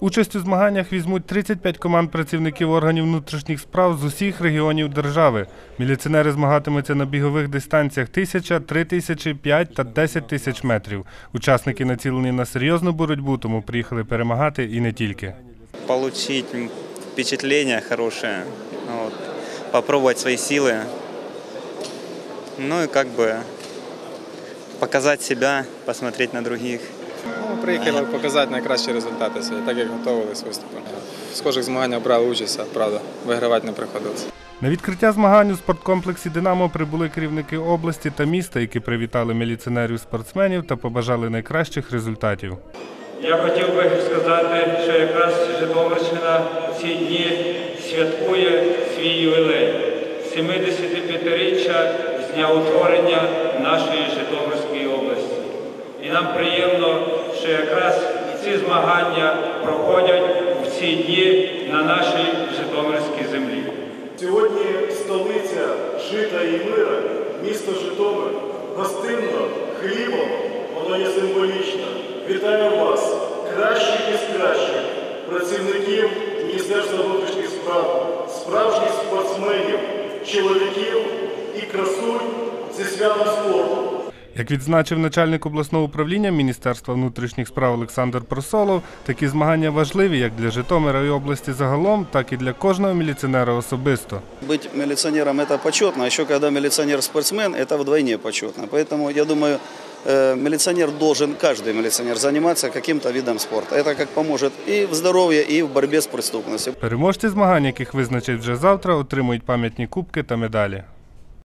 Участь у змаганнях візьмуть 35 команд працівників органів внутрішніх справ з усіх регіонів держави. Міліціонери змагатимуться на бігових дистанціях 1000, 3000, 5 та 10 тисяч метрів. Учасники націлені на серйозну боротьбу, тому приїхали перемагати і не тільки. получить м, впечатление хорошее, вот, попробовать свои ну и как бы показать себя, посмотреть на других. Ну, приїхали показати найкращі результати свої, так як готувалися виступи. В схожих змаганнях брали участь, а правда, вигравати не приходилось. На відкриття змагань у спорткомплексі Динамо прибули керівники області та міста, які привітали міліціонерів-спортсменів та побажали найкращих результатів. Я хотів би сказати, що якраз Житомирщина в ці дні святкує свій ювілей 75-річчя з дня утворення нашої Житомирської області. І нам приємно, що якраз ці змагання проходять в ці дні на нашій Житомирській землі. Сьогодні столиця жита і мира, місто Житомир, гостинно, хлібом, воно є символічно. Вітаю вас, кращих із кращих працівників Міністерства внутрішніх справ, справжніх спортсменів, чоловіків і красунь зі святом спорту. Як відзначив начальник обласного управління Міністерства внутрішніх справ Олександр Просолов, такі змагання важливі як для Житомира і області загалом, так і для кожного міліціонера особисто. Быть милиционером – это почетно, а еще когда милиционер спортсмен, это вдвойне почетно. Поэтому, я думаю, э, милиционер должен, каждый милиционер, заниматься каким-то видом спорта. Это как поможет и в здоровье, и в борьбе с преступностью. Переможці змагань, яких визначать вже завтра, отримують пам'ятні кубки та медалі.